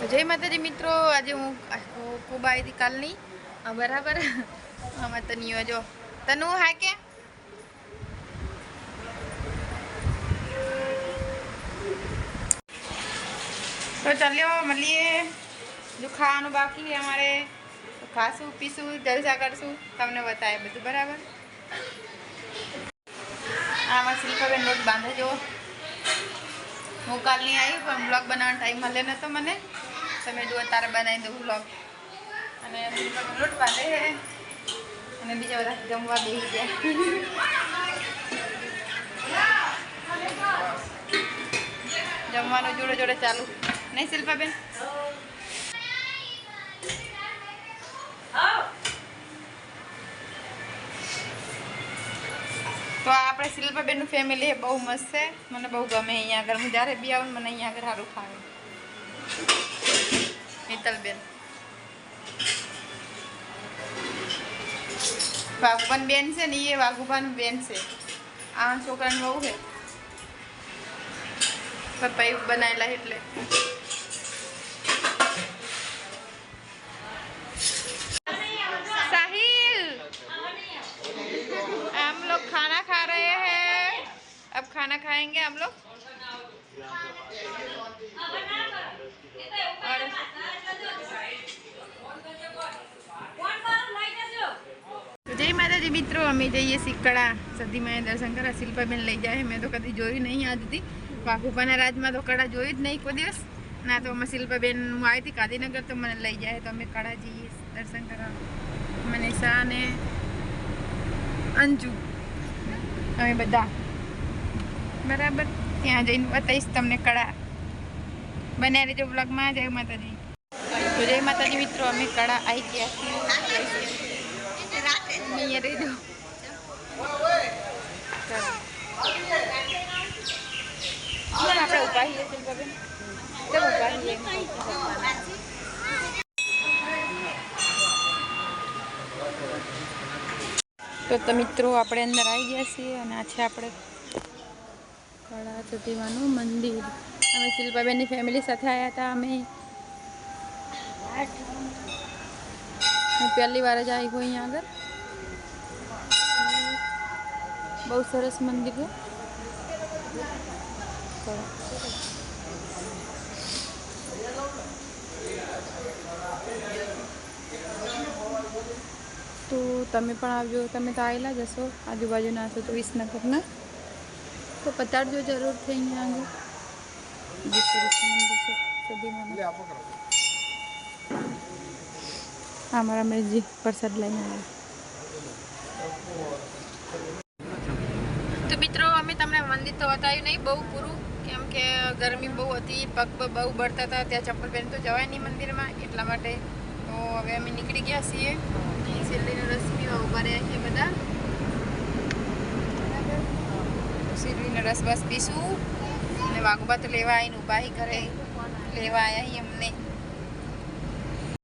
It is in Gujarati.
જય માતાજી મિત્રો. આજે હું ખૂબ આવી હતી કાલની બરાબર. આમાં તનીઓ જો. તનુ, હા કે? તો ચાલ્યો, મળીએ. જો ખાવાનું બાકી અમારે. ખાશું, પીશું, જલસા કરશું. તમને બતાવે બધું, બરાબર? આમાં શિલ્પાબેન નોટ બાંધે જો હું કાલની આવી પણ બ્લોગ બનાવવાનો ટાઈમ મળે તો મને. તમે જુઓ, તારે બનાવી દઉં બ્લોગ અને લૂંટવા દે અને બીજા બધા જમવા બેસી જમવાનું જોડે જોડે ચાલુ. નહીં, શિલ્પાબેન? તો આપણે શિલ્પાબેનનું ફેમિલી બહુ મસ્ત છે. મને બહુ ગમે અહીંયા આગળ. હું જ્યારે બી આવું મને અહીંયા આગળ સારું ફાવે. મિત્તલબેન વાઘુબાન બેન છે ને એ વાઘુબાનું બેન છે આ છોકરાનું બહુ છે પપ્પાએ બનાવેલા એટલે साहिल हम लोग खाना खा रहे हैं अब खाना खाएंगे हम लोग और તો જય માતાજી મિત્રો, અમે જઈએ સિકડા સદીમાં દર્શન કરવા શિલ્પાબેન લઈ જાય મેં તો કદી જોયું નહીં આજ સુધી. વાઘુપાના રાજમાં તો કડા જોયું જ નહીં કોઈ દિવસ. ના તો અમે શિલ્પાબેન, હું આવી હતી ગાંધીનગર તો મને લઈ જાય. તો અમે કડા જઈએ દર્શન કરવા. મનીષા અને અંજુ. અમે બધા. બરાબર. ત્યાં જઈને બતાવીશ તમને કળા. બન્યા રહેજો બ્લોગમાં જય માતાજી. તો જય માતાજી મિત્રો, અમે કળા આવી ગયા છીએ. આપણે ઊભા છીએ શિલ્પાબેન છીએ તો મિત્રો, આપણે અંદર આવી ગયા છીએ અને આ આપણે કળા સતીમાનું મંદિર. અમે શિલ્પાબેનની ફેમિલી સાથે આવ્યા હતા અમે. હું પહેલી વાર જ આવી હું અહીંયા આગળ. બહુ સરસ મંદિર છે. તો તમે પણ આવજો. તમે તો આવેલા જ હશો. આજુબાજુના હશો તો વિસનગરના. તો પતાડજો જરૂરથી અહીંયા આગળ જે સરસ મંદિર છે સદીમાનું. હા મારા મેજી પ્રસાદ લઈને આવ્યા તો મિત્રો અમે તમને મંદિર તો બતાવ્યું નહીં બહુ પૂરું કેમ કે ગરમી બહુ હતી પગ પર બહુ બળતા હતા ત્યાં ચપ્પલ પહેરી તો જવાય નહીં મંદિરમાં એટલા માટે. તો હવે અમે નીકળી ગયા છીએ શેરડીનો રસ પીવા ઊભા રહ્યા છીએ બધા બરાબર શેરડીનો રસ બસ પીશું. અને વાઘુબા તો લેવા આવીને ઊભા ઘરે. લેવા આવ્યા અમને.